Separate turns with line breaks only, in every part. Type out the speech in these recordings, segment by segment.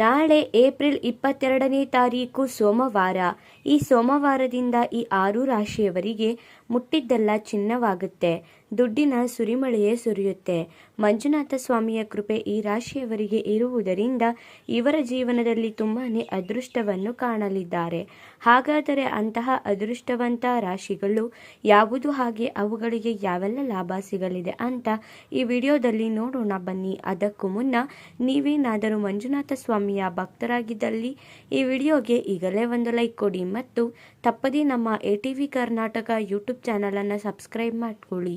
ನಾಳೆ ಏಪ್ರಿಲ್ ಇಪ್ಪತ್ತೆರಡನೇ ತಾರೀಕು ಸೋಮವಾರ. ಈ ಸೋಮವಾರದಿಂದ ಈ ಆರು ರಾಶಿಯವರಿಗೆ ಮುಟ್ಟಿದ್ದೆಲ್ಲ ಚಿನ್ನವಾಗುತ್ತೆ. ದುಡ್ಡಿನ ಸುರಿಮಳೆಯೇ ಸುರಿಯುತ್ತೆ. ಮಂಜುನಾಥ ಸ್ವಾಮಿಯ ಕೃಪೆ ಈ ರಾಶಿಯವರಿಗೆ ಇರುವುದರಿಂದ ಇವರ ಜೀವನದಲ್ಲಿ ತುಂಬಾ ಅದೃಷ್ಟವನ್ನು ಕಾಣಲಿದ್ದಾರೆ. ಹಾಗಾದರೆ ಅಂತಹ ಅದೃಷ್ಟವಂತ ರಾಶಿಗಳು ಯಾವುದು ಹಾಗೆ ಅವುಗಳಿಗೆ ಯಾವೆಲ್ಲ ಲಾಭ ಸಿಗಲಿದೆ ಅಂತ ಈ ವಿಡಿಯೋದಲ್ಲಿ ನೋಡೋಣ ಬನ್ನಿ. ಅದಕ್ಕೂ ಮುನ್ನ ನೀವೇನಾದರೂ ಮಂಜುನಾಥ ಸ್ವಾಮಿಯ ಭಕ್ತರಾಗಿದ್ದಲ್ಲಿ ಈ ವಿಡಿಯೋಗೆ ಈಗಲೇ ಒಂದು ಲೈಕ್ ಕೊಡಿ ಮತ್ತು ತಪ್ಪದೇ ನಮ್ಮ A T V Karnataka YouTube ಚಾನಲನ್ನು ಸಬ್ಸ್ಕ್ರೈಬ್ ಮಾಡಿಕೊಳ್ಳಿ.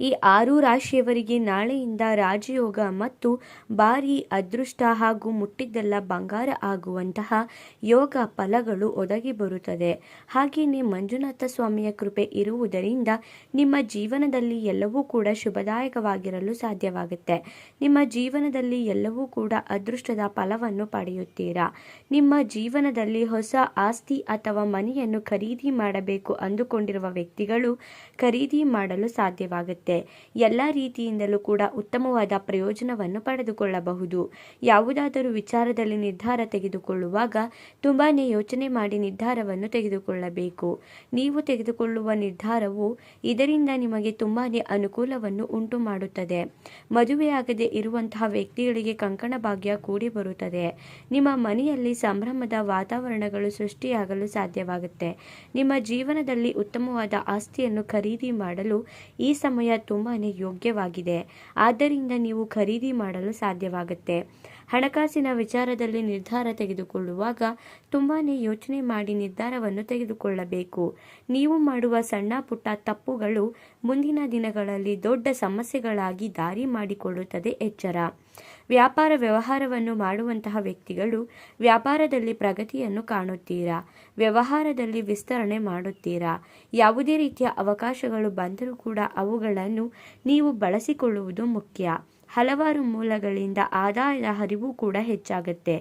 ಈ ಆರು ರಾಶಿಯವರಿಗೆ ನಾಳೆಯಿಂದ ರಾಜಯೋಗ ಮತ್ತು ಭಾರಿ ಅದೃಷ್ಟ ಹಾಗೂ ಮುಟ್ಟಿದ್ದೆಲ್ಲ ಬಂಗಾರ ಆಗುವಂತಹ ಯೋಗ ಫಲಗಳು ಒದಗಿ ಬರುತ್ತದೆ. ಹಾಗೆಯೇ ಮಂಜುನಾಥ ಸ್ವಾಮಿಯ ಕೃಪೆ ಇರುವುದರಿಂದ ನಿಮ್ಮ ಜೀವನದಲ್ಲಿ ಎಲ್ಲವೂ ಕೂಡ ಶುಭದಾಯಕವಾಗಿರಲು ಸಾಧ್ಯವಾಗುತ್ತೆ. ನಿಮ್ಮ ಜೀವನದಲ್ಲಿ ಎಲ್ಲವೂ ಕೂಡ ಅದೃಷ್ಟದ ಫಲವನ್ನು ಪಡೆಯುತ್ತೀರಾ? ನಿಮ್ಮ ಜೀವನದಲ್ಲಿ ಹೊಸ ಆಸ್ತಿ ಅಥವಾ ಮನೆಯನ್ನು ಖರೀದಿ ಮಾಡಬೇಕು ಅಂದುಕೊಂಡಿರುವ ವ್ಯಕ್ತಿಗಳು ಖರೀದಿ ಮಾಡಲು ಸಾಧ್ಯವಾಗುತ್ತೆ. ಎಲ್ಲ ರೀತಿಯಿಂದಲೂ ಕೂಡ ಉತ್ತಮವಾದ ಪ್ರಯೋಜನವನ್ನು ಪಡೆದುಕೊಳ್ಳಬಹುದು. ಯಾವುದಾದರೂ ವಿಚಾರದಲ್ಲಿ ನಿರ್ಧಾರ ತೆಗೆದುಕೊಳ್ಳುವಾಗ ತುಂಬಾನೇ ಯೋಚನೆ ಮಾಡಿ ನಿರ್ಧಾರವನ್ನು ತೆಗೆದುಕೊಳ್ಳಬೇಕು. ನೀವು ತೆಗೆದುಕೊಳ್ಳುವ ನಿರ್ಧಾರವು ಇದರಿಂದ ನಿಮಗೆ ತುಂಬಾನೇ ಅನುಕೂಲವನ್ನು ಉಂಟು ಮಾಡುತ್ತದೆ ಮದುವೆಯಾಗದೆ ಇರುವಂತಹ ವ್ಯಕ್ತಿಗಳಿಗೆ ಕಂಕಣ ಭಾಗ್ಯ ಕೂಡಿ ಬರುತ್ತದೆ. ನಿಮ್ಮ ಮನೆಯಲ್ಲಿ ಸಂಭ್ರಮದ ವಾತಾವರಣಗಳು ಸೃಷ್ಟಿಯಾಗಲು ಸಾಧ್ಯವಾಗುತ್ತೆ. ನಿಮ್ಮ ಜೀವನದಲ್ಲಿ ಉತ್ತಮವಾದ ಆಸ್ತಿಯನ್ನು ಖರೀದಿ ಮಾಡಲು ಈ ಸಮಯ ತುಂಬಾ ಯೋಗ್ಯವಾಗಿದೆ. ಆದ್ದರಿಂದ ನೀವು ಖರೀದಿ ಮಾಡಲು ಸಾಧ್ಯವಾಗುತ್ತೆ. ಹಣಕಾಸಿನ ವಿಚಾರದಲ್ಲಿ ನಿರ್ಧಾರ ತೆಗೆದುಕೊಳ್ಳುವಾಗ ತುಂಬಾ ಯೋಚನೆ ಮಾಡಿ ನಿರ್ಧಾರವನ್ನು ತೆಗೆದುಕೊಳ್ಳಬೇಕು. ನೀವು ಮಾಡುವ ಸಣ್ಣ ಪುಟ್ಟ ತಪ್ಪುಗಳು ಮುಂದಿನ ದಿನಗಳಲ್ಲಿ ದೊಡ್ಡ ಸಮಸ್ಯೆಗಳಾಗಿ ದಾರಿ ಮಾಡಿಕೊಳ್ಳುತ್ತದೆ ಎಚ್ಚರ. ವ್ಯಾಪಾರ ವ್ಯವಹಾರವನ್ನು ಮಾಡುವಂತಹ ವ್ಯಕ್ತಿಗಳು ವ್ಯಾಪಾರದಲ್ಲಿ ಪ್ರಗತಿಯನ್ನು ಕಾಣುತ್ತೀರಾ? ವ್ಯವಹಾರದಲ್ಲಿ ವಿಸ್ತರಣೆ ಮಾಡುತ್ತೀರಾ? ಯಾವುದೇ ರೀತಿಯ ಅವಕಾಶಗಳು ಬಂದರೂ ಕೂಡ ಅವುಗಳನ್ನು ನೀವು ಬಳಸಿಕೊಳ್ಳುವುದು ಮುಖ್ಯ. ಹಲವಾರು ಮೂಲಗಳಿಂದ ಆದಾಯದ ಹರಿವು ಕೂಡ ಹೆಚ್ಚಾಗುತ್ತೆ.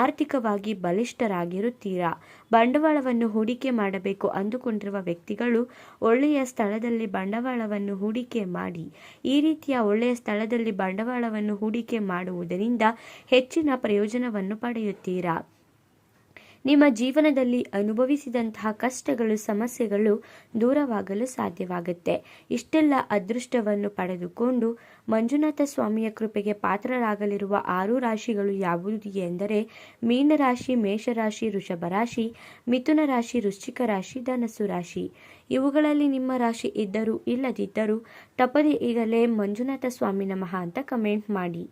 ಆರ್ಥಿಕವಾಗಿ ಬಲಿಷ್ಠರಾಗಿರುತ್ತೀರಾ? ಬಂಡವಾಳವನ್ನು ಹೂಡಿಕೆ ಮಾಡಬೇಕು ಅಂದುಕೊಂಡಿರುವ ವ್ಯಕ್ತಿಗಳು ಒಳ್ಳೆಯ ಸ್ಥಳದಲ್ಲಿ ಬಂಡವಾಳವನ್ನು ಹೂಡಿಕೆ ಮಾಡಿ, ಈ ರೀತಿಯ ಒಳ್ಳೆಯ ಸ್ಥಳದಲ್ಲಿ ಬಂಡವಾಳವನ್ನು ಹೂಡಿಕೆ ಮಾಡುವುದರಿಂದ ಹೆಚ್ಚಿನ ಪ್ರಯೋಜನವನ್ನು ಪಡೆಯುತ್ತೀರಾ? ನಿಮ್ಮ ಜೀವನದಲ್ಲಿ ಅನುಭವಿಸಿದಂತಹ ಕಷ್ಟಗಳು, ಸಮಸ್ಯೆಗಳು ದೂರವಾಗಲು ಸಾಧ್ಯವಾಗುತ್ತೆ. ಇಷ್ಟೆಲ್ಲ ಅದೃಷ್ಟವನ್ನು ಪಡೆದುಕೊಂಡು ಮಂಜುನಾಥ ಸ್ವಾಮಿಯ ಕೃಪೆಗೆ ಪಾತ್ರರಾಗಲಿರುವ ಆರು ರಾಶಿಗಳು ಯಾವುದು ಎಂದರೆ ಮೀನರಾಶಿ, ಮೇಷರಾಶಿ ವೃಷಭ ರಾಶಿ ಮಿಥುನ ರಾಶಿ, ವೃಶ್ಚಿಕ ರಾಶಿ, ಧನಸ್ಸು ರಾಶಿ. ಇವುಗಳಲ್ಲಿ ನಿಮ್ಮ ರಾಶಿ ಇದ್ದರೂ ಇಲ್ಲದಿದ್ದರೂ ತಪ್ಪದೆ ಈಗಲೇ ಮಂಜುನಾಥ ಸ್ವಾಮಿ ನಮಃ ಅಂತ ಕಮೆಂಟ್ ಮಾಡಿ.